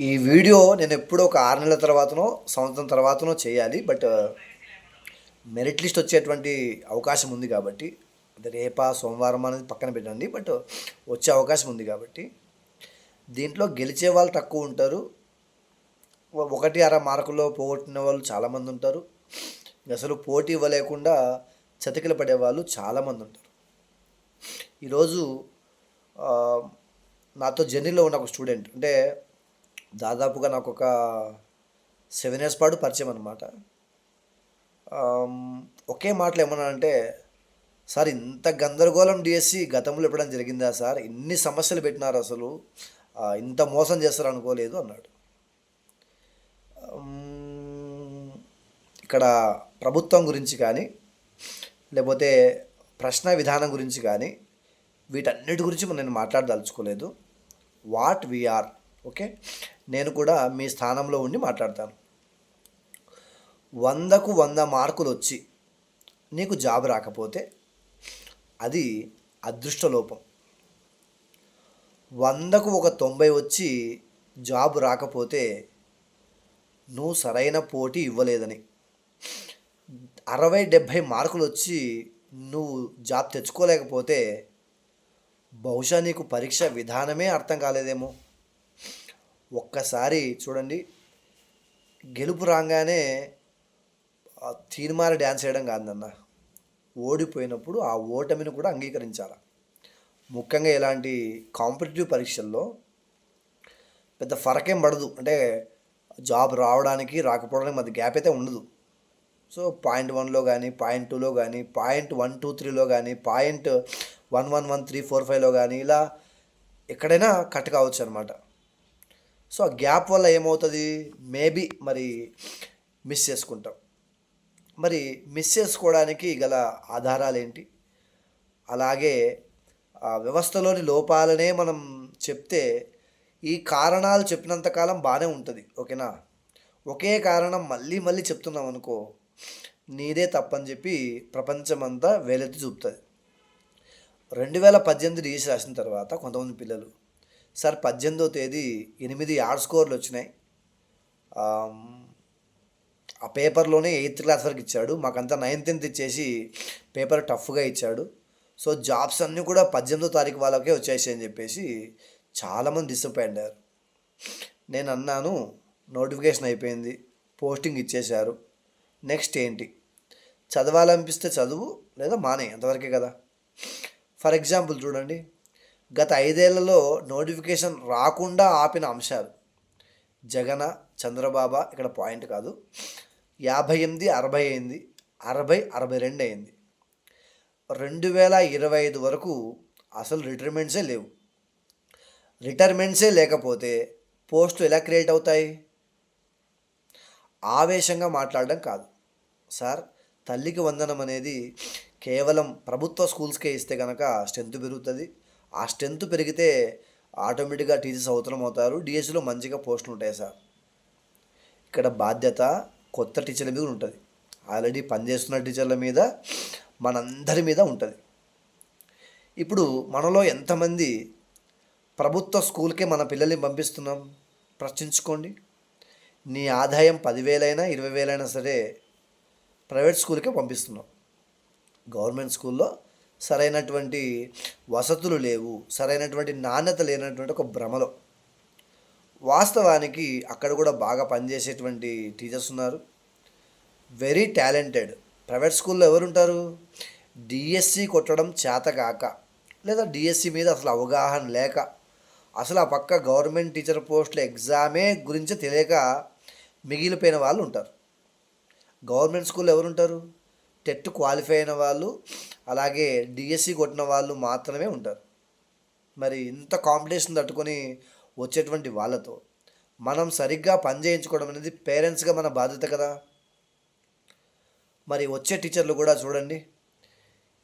ఈ వీడియో నేను ఎప్పుడో ఒక ఆరు నెలల తర్వాతనో సంవత్సరం తర్వాతనో చేయాలి బట్ uh, మెరిట్ లిస్ట్ వచ్చేటువంటి అవకాశం ఉంది కాబట్టి అంటే రేపా సోమవారం అనేది పక్కన పెట్టండి బట్ వచ్చే అవకాశం ఉంది కాబట్టి దీంట్లో గెలిచే వాళ్ళు తక్కువ ఉంటారు. ఒకటి అర మార్కుల్లో పోగొట్టిన వాళ్ళు చాలామంది ఉంటారు. అసలు పోటీ ఇవ్వలేకుండా చతికిల పడే వాళ్ళు చాలామంది ఉంటారు. ఈరోజు uh, నాతో జర్నీలో ఉన్న ఒక స్టూడెంట్ అంటే దాదాపుగా నాకు ఒక సెవెన్ ఇయర్స్ పాటు పరిచయం అనమాట ఒకే మాటలు ఏమన్నా అంటే సార్ ఇంత గందరగోళం డిఎస్సి గతంలో ఎప్పుడైనా జరిగిందా సార్? ఇన్ని సమస్యలు పెట్టినారు అసలు. ఇంత మోసం చేస్తారు అనుకోలేదు అన్నాడు. ఇక్కడ ప్రభుత్వం గురించి కానీ లేకపోతే ప్రశ్న విధానం గురించి కానీ వీటన్నిటి గురించి నేను మాట్లాడదలుచుకోలేదు. What we are okay? నేను కూడా మీ స్థానంలో ఉండి మాట్లాడతాను. వందకు వంద మార్కులు వచ్చి నీకు జాబ్ రాకపోతే అది అదృష్ట లోపం. వందకు ఒక తొంభై వచ్చి జాబ్ రాకపోతే నువ్వు సరైన పోటీ ఇవ్వలేదని. అరవై డెబ్భై మార్కులు వచ్చి నువ్వు జాబ్ తెచ్చుకోలేకపోతే బహుశా నీకు పరీక్ష విధానమే అర్థం కాలేదేమో. ఒక్కసారి చూడండి. గెలుపు రాగానే తీర్మాన డ్యాన్స్ వేయడం కాదన్న. ఓడిపోయినప్పుడు ఆ ఓటమిని కూడా అంగీకరించాలి. ముఖ్యంగా ఇలాంటి కాంపిటేటివ్ పరీక్షల్లో పెద్ద ఫరకేం పడదు. అంటే జాబ్ రావడానికి రాకపోవడానికి మధ్య గ్యాప్ అయితే ఉండదు. సో పాయింట్ వన్లో కానీ పాయింట్ టూలో కానీ పాయింట్ వన్ టూ త్రీలో కానీ point one one one three four ఫైవ్లో కానీ ఇలా ఎక్కడైనా కట్ కావచ్చు అనమాట సో ఆ గ్యాప్ వల్ల ఏమవుతుంది? మేబీ మరి మిస్ చేసుకుంటాం. మరి మిస్ చేసుకోవడానికి గల ఆధారాలు ఏంటి అలాగే ఆ వ్యవస్థలోని లోపాలనే మనం చెప్తే ఈ కారణాలు చెప్పినంతకాలం బాగానే ఉంటుంది ఓకేనా? ఒకే కారణం మళ్ళీ మళ్ళీ చెప్తున్నాం అనుకో నీదే తప్పని చెప్పి ప్రపంచమంతా వేలెత్తి చూపుతుంది. రెండు వేల పద్దెనిమిది రిజిస్టర్ రాసిన తర్వాత కొంతమంది పిల్లలు సార్ పద్దెనిమిదో తేదీ ఎనిమిది ఆర్ట్ స్కోర్లు వచ్చినాయి. ఆ పేపర్లోనే ఎయిత్ క్లాస్ వరకు ఇచ్చాడు. మాకంతా నైన్త్ టెన్త్ ఇచ్చేసి పేపర్ టఫ్గా ఇచ్చాడు. సో జాబ్స్ అన్నీ కూడా పద్దెనిమిదో తారీఖు వాళ్ళకే వచ్చేసాయి అని చెప్పేసి చాలామంది డిసప్పాయింట్ అయ్యారు. నేను అన్నాను నోటిఫికేషన్ అయిపోయింది పోస్టింగ్ ఇచ్చేశారు. నెక్స్ట్ ఏంటి? చదవాలనిపిస్తే చదువు లేదా మానే? అంతవరకే కదా. ఫర్ ఎగ్జాంపుల్ చూడండి. గత ఐదేళ్ళలో నోటిఫికేషన్ రాకుండా ఆపిన అంశాలు. జగన చంద్రబాబా ఇక్కడ పాయింట్ కాదు. యాభై ఎనిమిది అరవై అయింది. అరవై అరవై రెండు అయింది. రెండు వేల ఇరవై ఐదు వరకు అసలు రిటైర్మెంట్సే లేవు. రిటైర్మెంట్సే లేకపోతే పోస్టులు ఎలా క్రియేట్ అవుతాయి? ఆవేశంగా మాట్లాడడం కాదు. సార్ తల్లికి వందనం అనేది కేవలం ప్రభుత్వ స్కూల్స్కే ఇస్తే కనుక స్ట్రెంత్ పెరుగుతుంది. ఆ స్ట్రెంత్ పెరిగితే ఆటోమేటిక్గా టీచర్స్ అవసరం అవుతారు. డిఎస్సిలో మంచిగా పోస్టులు ఉంటాయి సార్. ఇక్కడ బాధ్యత కొత్త టీచర్ల మీద ఉంటుంది. ఆల్రెడీ పనిచేస్తున్న టీచర్ల మీద మనందరి మీద ఉంటుంది. ఇప్పుడు మనలో ఎంతమంది ప్రభుత్వ స్కూల్కే మన పిల్లల్ని పంపిస్తున్నాం? ప్రశ్నించుకోండి. నీ ఆదాయం పదివేలైనా ఇరవై వేలైనా సరే ప్రైవేట్ స్కూల్కే పంపిస్తున్నాం. గవర్నమెంట్ స్కూల్లో సరైనటువంటి వసతులు లేవు సరైనటువంటి నాణ్యత లేనటువంటి ఒక భ్రమలో. వాస్తవానికి అక్కడ కూడా బాగా పనిచేసేటువంటి టీచర్స్ ఉన్నారు. వెరీ టాలెంటెడ్ ప్రైవేట్ స్కూల్లో ఎవరుంటారు? డిఎస్సి కొట్టడం చేతగాక లేదా డిఎస్సి మీద అసలు అవగాహన లేక అసలు ఆ పక్క గవర్నమెంట్ టీచర్ పోస్టుల ఎగ్జామే గురించి తెలియక మిగిలిపోయిన వాళ్ళు ఉంటారు. గవర్నమెంట్ స్కూల్లో ఎవరుంటారు? టెట్ క్వాలిఫై అయిన వాళ్ళు అలాగే డిఎస్సి కొట్టిన వాళ్ళు మాత్రమే ఉంటారు. మరి ఇంత కాంపిటీషన్ తట్టుకొని వచ్చేటువంటి వాళ్ళతో మనం సరిగ్గా పని చేయించుకోవడం అనేది పేరెంట్స్గా మన బాధ్యత కదా. మరి వచ్చే టీచర్లు కూడా చూడండి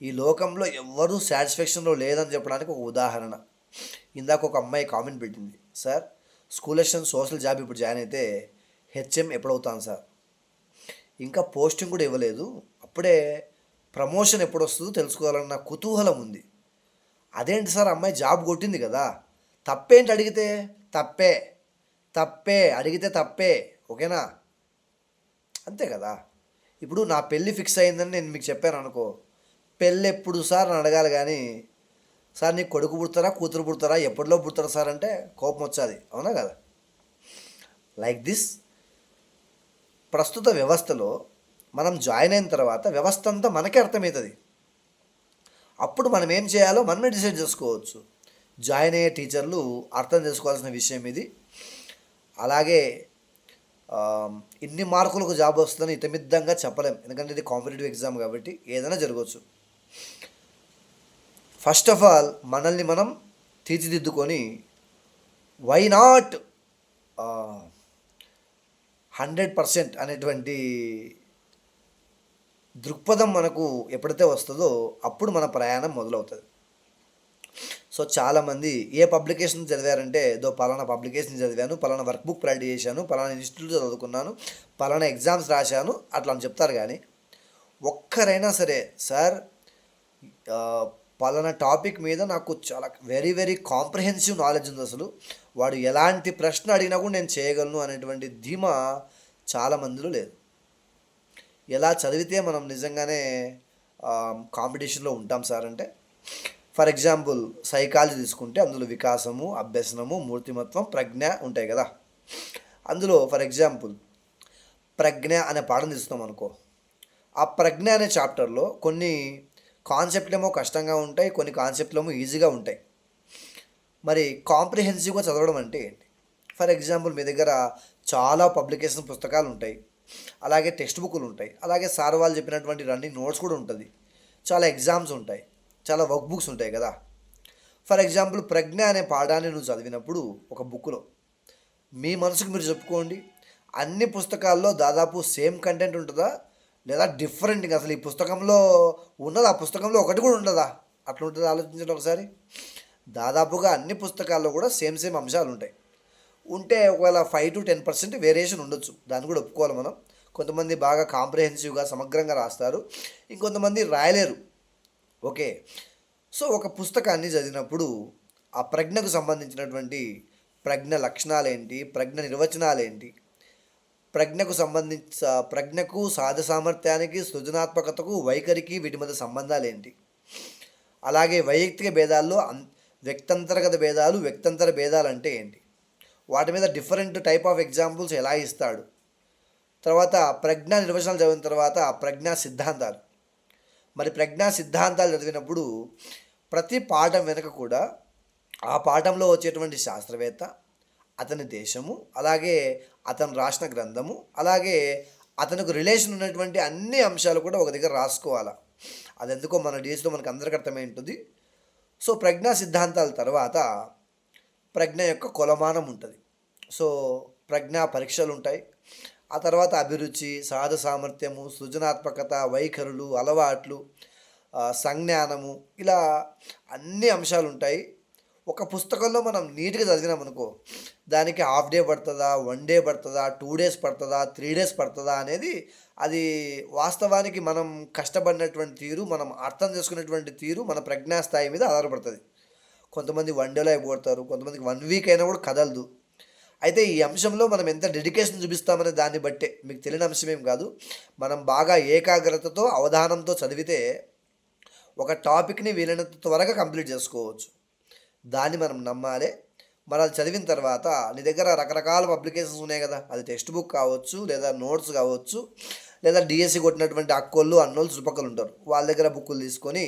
ఈ లోకంలో ఎవ్వరూ సాటిస్ఫాక్షన్లో లేదని చెప్పడానికి ఒక ఉదాహరణ. ఇందాక ఒక అమ్మాయి కామెంట్ పెట్టింది sir school assistant social job ఇప్పుడు జాయిన్ అయితే హెచ్ఎం ఎప్పుడవుతాను సార్? ఇంకా పోస్టింగ్ కూడా ఇవ్వలేదు. అప్పుడే ప్రమోషన్ ఎప్పుడు వస్తుందో తెలుసుకోవాలన్న కుతూహలం ఉంది అదేంటి సార్ అమ్మాయి జాబ్ కొట్టింది కదా? తప్పేంటి అడిగితే తప్పే తప్పే అడిగితే తప్పే ఓకేనా? అంతే కదా. ఇప్పుడు నా పెళ్ళి ఫిక్స్ అయిందని నేను మీకు చెప్పాను అనుకో పెళ్ళి ఎప్పుడు సార్ అని అడగాలి కానీ సార్ నీకు కొడుకు పుడతారా కూతురు పుడతారా ఎప్పటిలో పుడతారా సార్ అంటే కోపం వచ్చాది అవునా కదా? లైక్ దిస్ ప్రస్తుత వ్యవస్థలో మనం జాయిన్ అయిన తర్వాత వ్యవస్థ అంతా మనకే అర్థమవుతుంది. అప్పుడు మనం ఏం చేయాలో మనమే డిసైడ్ చేసుకోవచ్చు. జాయిన్ అయ్యే టీచర్లు అర్థం చేసుకోవాల్సిన విషయం ఇది. అలాగే ఇన్ని మార్కులకు జాబ్ వస్తుందని ఇతమిద్దంగా చెప్పలేం. ఎందుకంటే ఇది కాంపిటేటివ్ ఎగ్జామ్ కాబట్టి ఏదైనా జరగవచ్చు. ఫస్ట్ ఆఫ్ ఆల్ మనల్ని మనం తీర్చిదిద్దుకొని వై నాట్ హండ్రెడ్ పర్సెంట్ అనేటువంటి దృక్పథం మనకు ఎప్పుడైతే వస్తుందో అప్పుడు మన ప్రయాణం మొదలవుతుంది. సో చాలామంది ఏ పబ్లికేషన్ చదివారంటే ఏదో పలానా పబ్లికేషన్ చదివాను పలానా వర్క్ బుక్ ప్రాక్టీస్ చేశాను పలానా ఇన్స్టిట్యూట్ చదువుకున్నాను పలానా ఎగ్జామ్స్ రాశాను అట్లా అని చెప్తారు కానీ ఒక్కరైనా సరే సార్ పలానా టాపిక్ మీద నాకు చాలా వెరీ వెరీ కాంప్రహెన్సివ్ నాలెడ్జ్ ఉంది అసలు. వాడు ఎలాంటి ప్రశ్న అడిగినా కూడా నేను చేయగలను అనేటువంటి ధీమా చాలా మందిలో లేదు. ఎలా చదివితే మనం నిజంగానే కాంపిటీషన్లో ఉంటాం సార్ అంటే ఫర్ ఎగ్జాంపుల్ సైకాలజీ తీసుకుంటే అందులో వికాసము అభ్యసనము మూర్తిమత్వం ప్రజ్ఞ ఉంటాయి కదా. అందులో ఫర్ ఎగ్జాంపుల్ ప్రజ్ఞ అనే పాఠం తీసుకున్నాం అనుకో. ఆ ప్రజ్ఞ అనే చాప్టర్లో కొన్ని కాన్సెప్ట్లేమో కష్టంగా ఉంటాయి కొన్ని కాన్సెప్ట్లేమో ఈజీగా ఉంటాయి. మరి కాంప్రిహెన్సివ్గా చదవడం అంటే ఏంటి? ఫర్ ఎగ్జాంపుల్ మీ దగ్గర చాలా పబ్లికేషన్ పుస్తకాలు ఉంటాయి. అలాగే టెక్స్ట్ బుక్లు ఉంటాయి. అలాగే సార్ వాళ్ళు చెప్పినటువంటి రన్నింగ్ నోట్స్ కూడా ఉంటుంది. చాలా ఎగ్జామ్స్ ఉంటాయి. చాలా వర్క్ బుక్స్ ఉంటాయి కదా. ఫర్ ఎగ్జాంపుల్ ప్రజ్ఞ అనే పాఠాన్ని నువ్వు చదివినప్పుడు ఒక బుక్లో మీ మనసుకు మీరు చెప్పుకోండి. అన్ని పుస్తకాల్లో దాదాపు సేమ్ కంటెంట్ ఉంటుందా? లేదా డిఫరెంట్ అసలు ఈ పుస్తకంలో ఉన్నది? ఆ పుస్తకంలో ఒకటి కూడా ఉండదా? అట్లా ఉంటుంది ఆలోచించండి ఒకసారి. దాదాపుగా అన్ని పుస్తకాల్లో కూడా సేమ్ సేమ్ అంశాలు ఉంటాయి. ఉంటే ఒకవేళ five to ten percent variation ఉండొచ్చు. దాన్ని కూడా ఒప్పుకోవాలి మనం. కొంతమంది బాగా కాంప్రిహెన్సివ్గా సమగ్రంగా రాస్తారు. ఇంకొంతమంది రాయలేరు. ఓకే. సో ఒక పుస్తకాన్ని చదివినప్పుడు ఆ ప్రజ్ఞకు సంబంధించినటువంటి ప్రజ్ఞ లక్షణాలేంటి? ప్రజ్ఞ నిర్వచనాలేంటి? ప్రజ్ఞకు సంబంధించి ప్రజ్ఞకు సాధ సామర్థ్యానికి సృజనాత్మకతకు వైఖరికి వీటి మధ్య సంబంధాలు ఏంటి అలాగే వైయక్తిక భేదాల్లో అన్ వ్యక్తంతర్గత భేదాలు వ్యక్తంతర భేదాలు అంటే ఏంటి? వాటి మీద డిఫరెంట్ టైప్ ఆఫ్ ఎగ్జాంపుల్స్ ఎలా ఇస్తాడు. తర్వాత ప్రజ్ఞా నిర్వచనాలు చదివిన తర్వాత ప్రజ్ఞా సిద్ధాంతాలు. మరి ప్రజ్ఞా సిద్ధాంతాలు చదివినప్పుడు ప్రతి పాఠం వెనుక కూడా ఆ పాఠంలో వచ్చేటువంటి శాస్త్రవేత్త అతని దేశము అలాగే అతను రాసిన గ్రంథము అలాగే అతనికి రిలేషన్ ఉన్నటువంటి అన్ని అంశాలు కూడా ఒక దగ్గర రాసుకోవాలా. అది ఎందుకో మన డేస్లో మనకు అందరికీ అర్థమై ఉంటుంది. సో ప్రజ్ఞా సిద్ధాంతాల తర్వాత ప్రజ్ఞ యొక్క కొలమానం ఉంటుంది. సో ప్రజ్ఞా పరీక్షలు ఉంటాయి ఆ తర్వాత అభిరుచి సహజ సామర్థ్యము సృజనాత్మకత వైఖరులు అలవాట్లు సంజ్ఞానము ఇలా అన్ని అంశాలు ఉంటాయి ఒక పుస్తకంలో మనం నీట్గా చదివినాం అనుకో దానికి హాఫ్ డే పడుతుందా వన్ డే పడుతుందా టూ డేస్ పడుతుందా త్రీ డేస్ పడుతుందా అనేది అది వాస్తవానికి మనం కష్టపడినటువంటి తీరు మనం అర్థం చేసుకునేటువంటి తీరు మన ప్రజ్ఞా స్థాయి మీద ఆధారపడుతుంది. కొంతమంది వన్ డేలో అయిపోతారు కొంతమందికి వన్ వీక్ అయినా కూడా కదలదు. అయితే ఈ అంశంలో మనం ఎంత డెడికేషన్ చూపిస్తామనే దాన్ని బట్టే మీకు తెలియని అంశం ఏం కాదు మనం బాగా ఏకాగ్రతతో అవధానంతో చదివితే ఒక టాపిక్ని వీలైనంత త్వరగా కంప్లీట్ చేసుకోవచ్చు. దాన్ని మనం నమ్మాలి. మరి అది చదివిన తర్వాత నీ దగ్గర రకరకాల పబ్లికేషన్స్ ఉన్నాయి కదా అది టెక్స్ట్ బుక్ కావచ్చు లేదా నోట్స్ కావచ్చు లేదా డిఎస్సి కొట్టినటువంటి అక్కోళ్ళు అన్నోళ్ళు చుట్టుపక్కల ఉంటారు. వాళ్ళ దగ్గర బుక్కులు తీసుకొని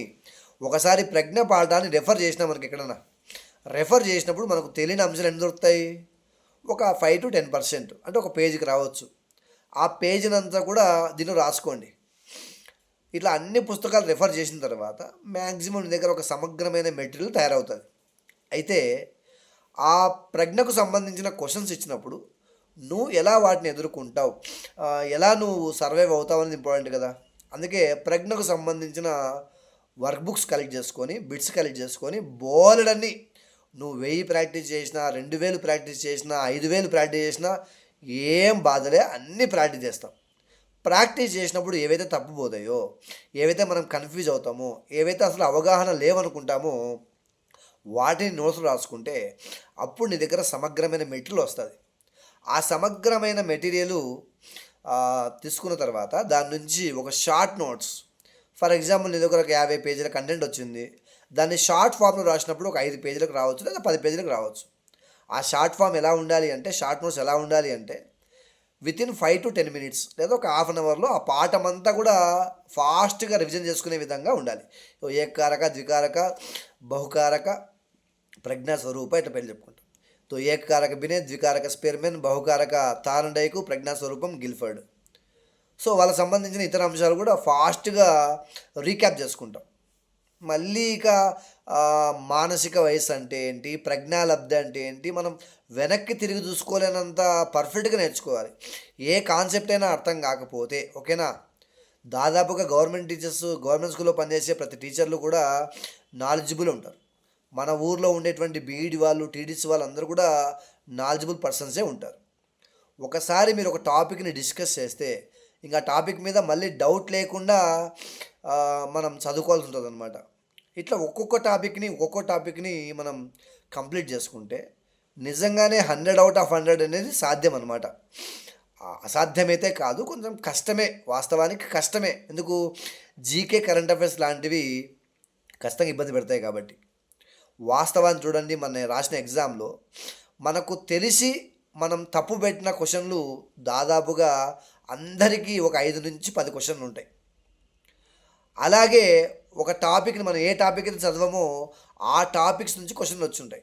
ఒకసారి ప్రజ్ఞ పాఠాన్ని రెఫర్ చేసినా మనకి ఎక్కడన్నా? రెఫర్ చేసినప్పుడు మనకు తెలియని అంశాలు ఎన్ని దొరుకుతాయి? ఒక ఫైవ్ టు టెన్ పర్సెంట్ అంటే ఒక పేజీకి రావచ్చు. ఆ పేజీనంతా కూడా దీనిలో రాసుకోండి. ఇట్లా అన్ని పుస్తకాలు రెఫర్ చేసిన తర్వాత మ్యాక్సిమం నీ దగ్గర ఒక సమగ్రమైన మెటీరియల్ తయారవుతుంది. అయితే ఆ ప్రజ్ఞకు సంబంధించిన క్వశ్చన్స్ ఇచ్చినప్పుడు నువ్వు ఎలా వాటిని ఎదుర్కొంటావు? ఎలా నువ్వు సర్వైవ్ అవుతావు అనేది ఇంపార్టెంట్ కదా. అందుకే ప్రజ్ఞకు సంబంధించిన వర్క్ బుక్స్ కలెక్ట్ చేసుకొని బిట్స్ కలెక్ట్ చేసుకొని బోలెడన్ని. నువ్వు వెయ్యి ప్రాక్టీస్ చేసినా రెండు వేలు ప్రాక్టీస్ చేసినా ఐదు వేలు ప్రాక్టీస్ చేసినా ఏం బాధలే అన్నీ ప్రాక్టీస్ చేస్తాం. ప్రాక్టీస్ చేసినప్పుడు ఏవైతే తప్పుపోతాయో ఏవైతే మనం కన్ఫ్యూజ్ అవుతామో ఏవైతే అసలు అవగాహన లేవనుకుంటామో వాటిని నోట్స్ రాసుకుంటే అప్పుడు నీ దగ్గర సమగ్రమైన మెటీరియల్ వస్తుంది. ఆ సమగ్రమైన మెటీరియల్ తీసుకున్న తర్వాత దాని నుంచి ఒక షార్ట్ నోట్స్ ఫర్ ఎగ్జాంపుల్ నీ దగ్గర ఒక యాభై పేజీల కంటెంట్ వచ్చింది. దాన్ని షార్ట్ ఫామ్లో రాసినప్పుడు ఒక ఐదు పేజీలకు రావచ్చు లేదా పది పేజీలకు రావచ్చు. ఆ షార్ట్ ఫామ్ ఎలా ఉండాలి అంటే షార్ట్ నోట్స్ ఎలా ఉండాలి అంటే within five to ten minutes లేదా ఒక హాఫ్ అన్ అవర్లో ఆ పాఠం అంతా కూడా ఫాస్ట్గా రివిజన్ చేసుకునే విధంగా ఉండాలి. సో ఏకారక ద్వికారక బహుకారక ప్రజ్ఞా స్వరూప ఇట్లా పేర్లు చెప్పుకుంటాం. తో ఏకారక బినే ద్వికారక స్పెర్మెన్ బహుకారక తారండైకు ప్రజ్ఞా స్వరూపం గిల్ఫర్డ్. సో వాళ్ళకి సంబంధించిన ఇతర అంశాలు కూడా ఫాస్ట్గా రీక్యాప్ చేసుకుంటాం. మళ్ళీ ఇక మానసిక వయసు అంటే ఏంటి ప్రజ్ఞాలబ్ధి అంటే ఏంటి మనం వెనక్కి తిరిగి చూసుకోలేనంత పర్ఫెక్ట్గా నేర్చుకోవాలి. ఏ కాన్సెప్ట్ అయినా అర్థం కాకపోతే ఓకేనా? దాదాపుగా గవర్నమెంట్ టీచర్స్ గవర్నమెంట్ స్కూల్లో పనిచేసే ప్రతి టీచర్లు కూడా నాలెడ్జిబుల్ ఉంటారు. మన ఊర్లో ఉండేటువంటి బీఈడి వాళ్ళు టీడీసీ వాళ్ళు అందరూ కూడా నాలెడ్జిబుల్ పర్సన్సే ఉంటారు. ఒకసారి మీరు ఒక టాపిక్ని డిస్కస్ చేస్తే ఇంకా టాపిక్ మీద మళ్ళీ డౌట్ లేకుండా మనం చదువుకోవాల్సి ఉంటుంది అనమాట ఇట్లా ఒక్కొక్క టాపిక్ని ఒక్కొక్క టాపిక్ని మనం కంప్లీట్ చేసుకుంటే నిజంగానే హండ్రెడ్ అవుట్ ఆఫ్ హండ్రెడ్ అనేది సాధ్యం అనమాట అసాధ్యమైతే కాదు కొంచెం కష్టమే వాస్తవానికి కష్టమే. ఎందుకు? జీకే కరెంట్ అఫైర్స్ లాంటివి ఖచ్చితంగా ఇబ్బంది పెడతాయి కాబట్టి. వాస్తవాన్ని చూడండి మన రాసిన ఎగ్జామ్లో మనకు తెలిసి మనం తప్పు పెట్టిన క్వశ్చన్లు దాదాపుగా అందరికీ ఒక ఐదు నుంచి పది క్వశ్చన్లు ఉంటాయి. అలాగే ఒక టాపిక్ని మనం ఏ టాపిక్ అయితే చదవమో ఆ టాపిక్స్ నుంచి క్వశ్చన్లు వచ్చి ఉంటాయి.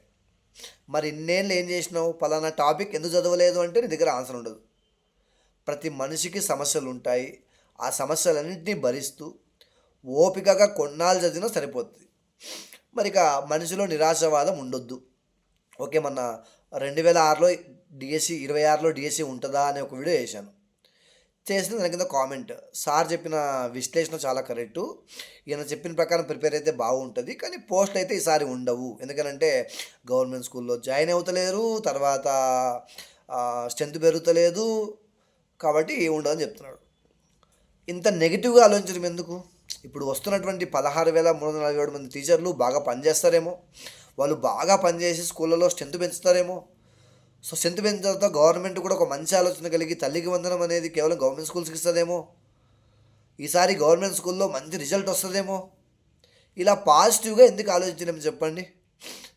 మరి ఇన్నేళ్ళు ఏం చేసినావు? పలానా టాపిక్ ఎందుకు చదవలేదు అంటే నీ దగ్గర ఆన్సర్ ఉండదు. ప్రతి మనిషికి సమస్యలు ఉంటాయి. ఆ సమస్యలన్నింటినీ భరిస్తూ ఓపికగా కొన్నాళ్ళు చదివినా సరిపోతుంది మరి ఇక మనిషిలో నిరాశవాదం ఉండొద్దు. ఓకే మన రెండు వేల ఆరులో డిఎస్సి ఇరవై ఆరులో డిఎస్సి ఉంటుందా అనే ఒక వీడియో చేశాను. చేసిన దాని కింద కామెంట్ సార్ చెప్పిన విశ్లేషణ చాలా కరెక్టు ఈయన చెప్పిన ప్రకారం ప్రిపేర్ అయితే బాగుంటుంది కానీ పోస్టులు అయితే ఈసారి ఉండవు. ఎందుకనంటే గవర్నమెంట్ స్కూల్లో జాయిన్ అవుతలేరు తర్వాత స్ట్రెంత్ పెరుగుతలేదు కాబట్టి ఉండదని చెప్తున్నాడు. ఇంత నెగిటివ్గా ఆలోచించడం ఎందుకు? ఇప్పుడు వస్తున్నటువంటి పదహారు వేల మూడు వందల నలభై ఏడు మంది టీచర్లు బాగా పనిచేస్తారేమో? వాళ్ళు బాగా పనిచేసి స్కూళ్ళలో స్ట్రెంత్ పెంచుతారేమో? సో స్ట్రెంత్ తర్వాత గవర్నమెంట్ కూడా ఒక మంచి ఆలోచన కలిగి తల్లికి వందనం అనేది కేవలం గవర్నమెంట్ స్కూల్స్కి ఇస్తుందేమో? ఈసారి గవర్నమెంట్ స్కూల్లో మంచి రిజల్ట్ వస్తుందేమో? ఇలా పాజిటివ్గా ఎందుకు ఆలోచించలేము చెప్పండి?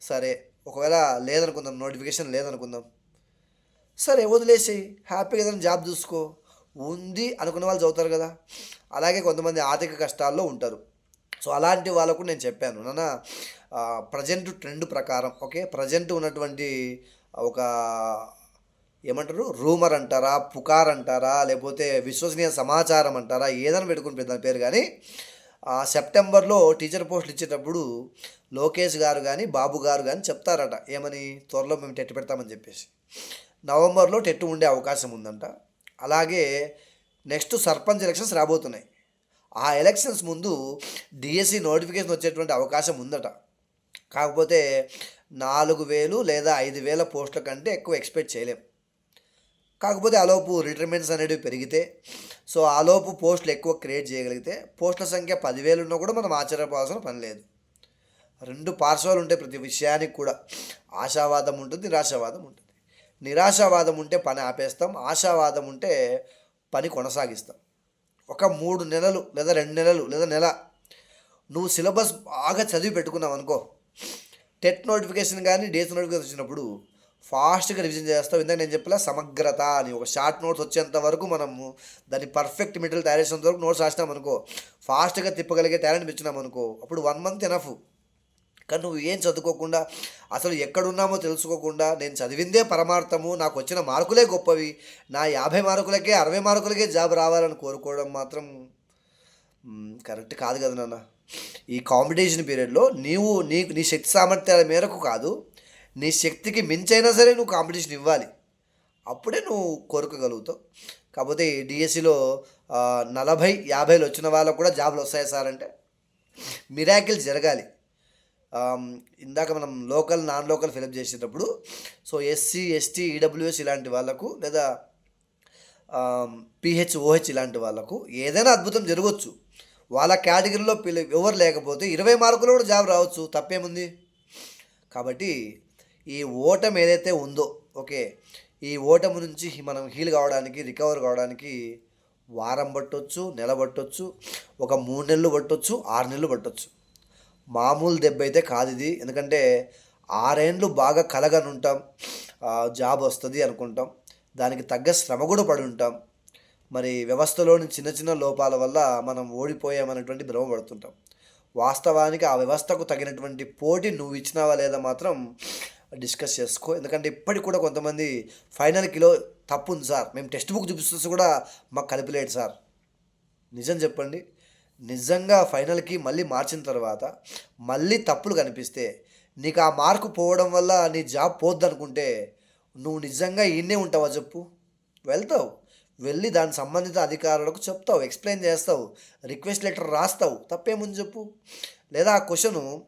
సరే ఒకవేళ లేదనుకుందాం నోటిఫికేషన్ లేదనుకుందాం. సరే వదిలేసి హ్యాపీగా ఏదైనా జాబ్ చూసుకో. ఉంది అనుకున్న వాళ్ళు చదువుతారు కదా. అలాగే కొంతమంది ఆర్థిక కష్టాల్లో ఉంటారు. సో అలాంటి వాళ్ళకు నేను చెప్పాను. నాన్న ప్రజెంట్ ట్రెండ్ ప్రకారం ఓకే? ప్రజెంట్ ఉన్నటువంటి ఒక ఏమంటారు? రూమర్ అంటారా? పుకార్ అంటారా? లేకపోతే విశ్వసనీయ సమాచారం అంటారా? ఏదైనా పెట్టుకుని పెద్ద పేరు కానీ ఆ, సెప్టెంబర్లో టీచర్ పోస్టులు ఇచ్చేటప్పుడు లోకేష్ గారు కానీ బాబు గారు కానీ చెప్తారట ఏమని? త్వరలో మేము టెట్ పెడతామని చెప్పేసి. నవంబర్లో టెట్ ఉండే అవకాశం ఉందంట. అలాగే నెక్స్ట్ సర్పంచ్ ఎలక్షన్స్ రాబోతున్నాయి. ఆ ఎలక్షన్స్ ముందు డిఎస్సి నోటిఫికేషన్ వచ్చేటువంటి అవకాశం ఉందట. కాకపోతే నాలుగు వేలు లేదా ఐదు వేల పోస్టుల కంటే ఎక్కువ ఎక్స్పెక్ట్ చేయలేం. కాకపోతే ఆలోపు రిటైర్మెంట్స్ అనేవి పెరిగితే సో ఆలోపు పోస్టులు ఎక్కువ క్రియేట్ చేయగలిగితే పోస్టుల సంఖ్య పదివేలు ఉన్నా కూడా మనం ఆశ్చర్యపోవాల్సిన పని లేదు. రెండు పార్శ్వాలు ఉంటాయి ప్రతి విషయానికి కూడా ఆశావాదం ఉంటుంది నిరాశావాదం ఉంటుంది. నిరాశావాదం ఉంటే పని ఆపేస్తాం ఆశావాదం ఉంటే పని కొనసాగిస్తాం. ఒక మూడు నెలలు లేదా రెండు నెలలు లేదా నెల నువ్వు సిలబస్ బాగా చదివి పెట్టుకున్నావు అనుకో టెట్ నోటిఫికేషన్ కానీ డేస్ నోటిఫికేషన్ వచ్చినప్పుడు ఫాస్ట్గా రివిజన్ చేస్తావు. ఇందాక నేను చెప్పలా సమగ్రత అని ఒక షార్ట్ నోట్స్ వచ్చేంత వరకు మనము దాన్ని పర్ఫెక్ట్ మెటీరియల్ తయారు చేసేంత వరకు నోట్స్ రాసినాం అనుకో ఫాస్ట్గా తిప్పగలిగే టాలెంట్ ఇచ్చినాం అనుకో అప్పుడు వన్ మంత్ ఎనఫ్ కానీ నువ్వు ఏం చదువుకోకుండా అసలు ఎక్కడున్నామో తెలుసుకోకుండా నేను చదివిందే పరమార్థము నాకు వచ్చిన మార్కులే గొప్పవి నా యాభై మార్కులకే అరవై మార్కులకే జాబ్ రావాలని కోరుకోవడం మాత్రం కరెక్ట్ కాదు కదా నాన్న. ఈ కాంపిటీషన్ పీరియడ్లో నీవు నీకు నీ శక్తి సామర్థ్యాల మేరకు కాదు నీ శక్తికి మించైనా సరే నువ్వు కాంపిటీషన్ ఇవ్వాలి. అప్పుడే నువ్వు కోరుకోగలుగుతావు. కాకపోతే డిఎస్సిలో నలభై యాభైలు వచ్చిన వాళ్ళకు కూడా జాబ్లు వస్తాయి సార్ అంటే? మిరాకిల్ జరగాలి. ఇందాక మనం local non local fill up చేసేటప్పుడు సో ఎస్సీ ఎస్టీ ఈడబ్ల్యూఎస్ ఇలాంటి వాళ్ళకు లేదా పిహెచ్ ఓహెచ్ ఇలాంటి వాళ్ళకు ఏదైనా అద్భుతం జరగవచ్చు వాళ్ళ కేటగిరీలో పిల్ల ఎవరు లేకపోతే ఇరవై మార్కులు కూడా జాబ్ రావచ్చు తప్పేముంది? కాబట్టి ఈ ఓటమి ఏదైతే ఉందో ఓకే ఈ ఓటమి నుంచి మనం హీల్ కావడానికి రికవర్ కావడానికి వారం పట్టొచ్చు నెల పట్టొచ్చు ఒక మూడు నెలలు పట్టొచ్చు ఆరు నెలలు పట్టొచ్చు. మామూలు దెబ్బ అయితే కాదు ఇది. ఎందుకంటే ఆరేండ్లు బాగా కలగనుంటాం జాబ్ వస్తుంది అనుకుంటాం దానికి తగ్గ శ్రమ కూడా పడి ఉంటాం మరి వ్యవస్థలోని చిన్న చిన్న లోపాల వల్ల మనం ఓడిపోయామన్నటువంటి భ్రమ పడుతుంటాం. వాస్తవానికి ఆ వ్యవస్థకు తగినటువంటి పోటీ నువ్వు ఇచ్చినావా లేదా మాత్రం డిస్కస్ చేసుకో. ఎందుకంటే ఇప్పటికి కూడా కొంతమంది ఫైనల్ కిలో తప్పు ఉంది సార్. మేము టెక్స్ట్ బుక్ చూపిస్తే కూడా మాకు కలిపిలేడు సార్. నిజం చెప్పండి. నిజంగా ఫైనల్కి మళ్ళీ మార్చిన తర్వాత మళ్ళీ తప్పులు కనిపిస్తే నీకు ఆ మార్కు పోవడం వల్ల నీ జాబ్ పోద్దనుకుంటే నువ్వు నిజంగా ఈయనే ఉంటావా చెప్పు? వెళ్తావు. వెళ్ళి దాని సంబంధిత అధికారులకు చెప్తావు ఎక్స్ప్లెయిన్ చేస్తావు రిక్వెస్ట్ లెటర్ రాస్తావు. తప్పేముంది చెప్పు. లేదా ఆ క్వశ్చను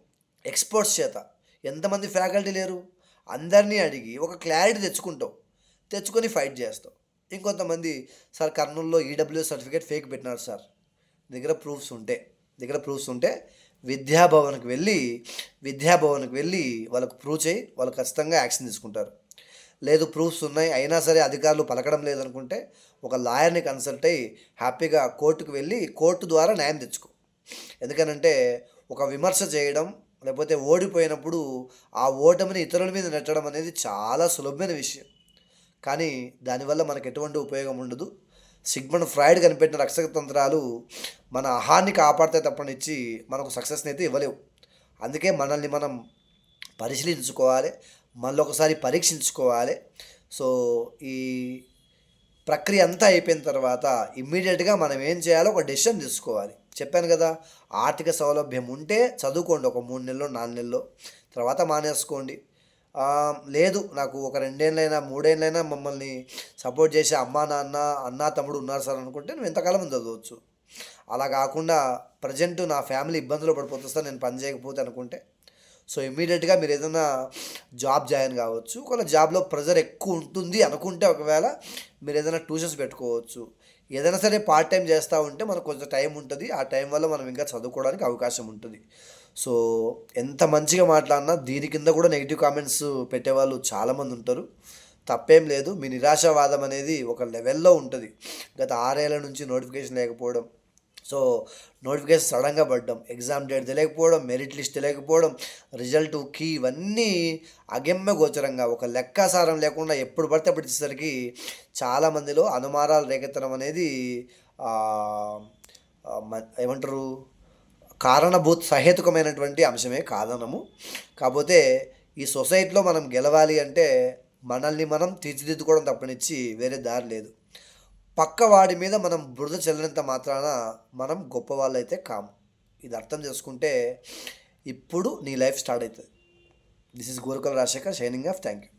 ఎక్స్పర్ట్స్ చేత. ఎంతమంది ఫ్యాకల్టీ లేరు? అందరినీ అడిగి ఒక క్లారిటీ తెచ్చుకుంటావు. తెచ్చుకొని ఫైట్ చేస్తావు. ఇంకొంతమంది సార్ కర్నూలులో ఈడబ్ల్యూ సర్టిఫికేట్ ఫేక్ పెట్టినారు సార్. దగ్గర ప్రూఫ్స్ ఉంటే దగ్గర ప్రూఫ్స్ ఉంటే విద్యాభవన్కి వెళ్ళి విద్యాభవన్కి వెళ్ళి వాళ్ళకు ప్రూవ్ చేయి వాళ్ళు ఖచ్చితంగా యాక్షన్ తీసుకుంటారు. లేదు ప్రూఫ్స్ ఉన్నాయి. అయినా సరే అధికారులు పలకడం లేదనుకుంటే ఒక లాయర్ని కన్సల్ట్ అయ్యి హ్యాపీగా కోర్టుకు వెళ్ళి కోర్టు ద్వారా న్యాయం తెచ్చుకో. ఎందుకనంటే ఒక విమర్శ చేయడం లేకపోతే ఓడిపోయినప్పుడు ఆ ఓటమిని ఇతరుల మీద నెట్టడం అనేది చాలా సులభమైన విషయం. కానీ దానివల్ల మనకు ఎటువంటి ఉపయోగం ఉండదు. సిగ్మండ్ ఫ్రాయిడ్ కనిపెట్టిన రక్షక తంత్రాలు మన అహాన్ని కాపాడితే తప్పనిచ్చి మనకు సక్సెస్ని అయితే ఇవ్వలేవు. అందుకే మనల్ని మనం పరిశీలించుకోవాలి. మళ్ళీ ఒకసారి పరీక్షించుకోవాలి. సో ఈ ప్రక్రియ అంతా అయిపోయిన తర్వాత ఇమ్మీడియట్గా మనం ఏం చేయాలో ఒక డెసిషన్ తీసుకోవాలి. చెప్పాను కదా ఆర్థిక సౌలభ్యం ఉంటే చదువుకోండి ఒక మూడు నెలలో నాలుగు నెలలో. తర్వాత మానేసుకోండి. లేదు నాకు ఒక రెండేళ్ళైనా మూడేళ్ళైనా మమ్మల్ని సపోర్ట్ చేసే అమ్మా నాన్న అన్న తమ్ముడు ఉన్నారు సార్ అనుకుంటే నువ్వు ఎంతకాలం చదవచ్చు. అలా కాకుండా ప్రజెంట్ నా ఫ్యామిలీ ఇబ్బందులు పడిపోతుంది సార్ నేను పని చేయకపోతే అనుకుంటే. సో ఇమీడియట్గా మీరు ఏదైనా జాబ్ జాయిన్ కావచ్చు ఒకవేళ జాబ్లో ప్రెజర్ ఎక్కువ ఉంటుంది అనుకుంటే ఒకవేళ మీరు ఏదైనా ట్యూషన్స్ పెట్టుకోవచ్చు. ఏదైనా సరే పార్ట్ టైం చేస్తూ ఉంటే మనకు కొంచెం టైం ఉంటుంది ఆ టైం వల్ల మనం ఇంకా చదువుకోవడానికి అవకాశం ఉంటుంది. సో ఎంత మంచిగా మాట్లాడినా దీని కింద కూడా నెగిటివ్ కామెంట్స్ పెట్టేవాళ్ళు చాలామంది ఉంటారు. తప్పేం లేదు మీ నిరాశావాదం అనేది ఒక లెవెల్లో ఉంటుంది. గత ఆరేళ్ళ నుంచి నోటిఫికేషన్ లేకపోవడం సో నోటిఫికేషన్ సడన్గా పడ్డం ఎగ్జామ్ డేట్ తెలియకపోవడం మెరిట్ లిస్ట్ తెలియకపోవడం రిజల్ట్ కీ ఇవన్నీ అగమ్య గోచరంగా ఒక లెక్కాసారం లేకుండా ఎప్పుడు పడితే అప్పుడు ఇచ్చేసరికి చాలామందిలో అనుమానాలు రేకెత్తడం అనేది ఏమంటారు కారణభూత సహేతుకమైనటువంటి అంశమే కాదనము. కాకపోతే ఈ సొసైటీలో మనం గెలవాలి అంటే మనల్ని మనం తీర్చిదిద్దుకోవడం తప్పనిచ్చి వేరే దారి లేదు. పక్క వాడి మీద మనం బురద చల్లినంత మాత్రాన మనం గొప్పవాళ్ళు అయితే కాము. ఇది అర్థం చేసుకుంటే ఇప్పుడు నీ లైఫ్ స్టార్ట్ అవుతుంది. This is గోరకల్ Rajasekhar signing off thank you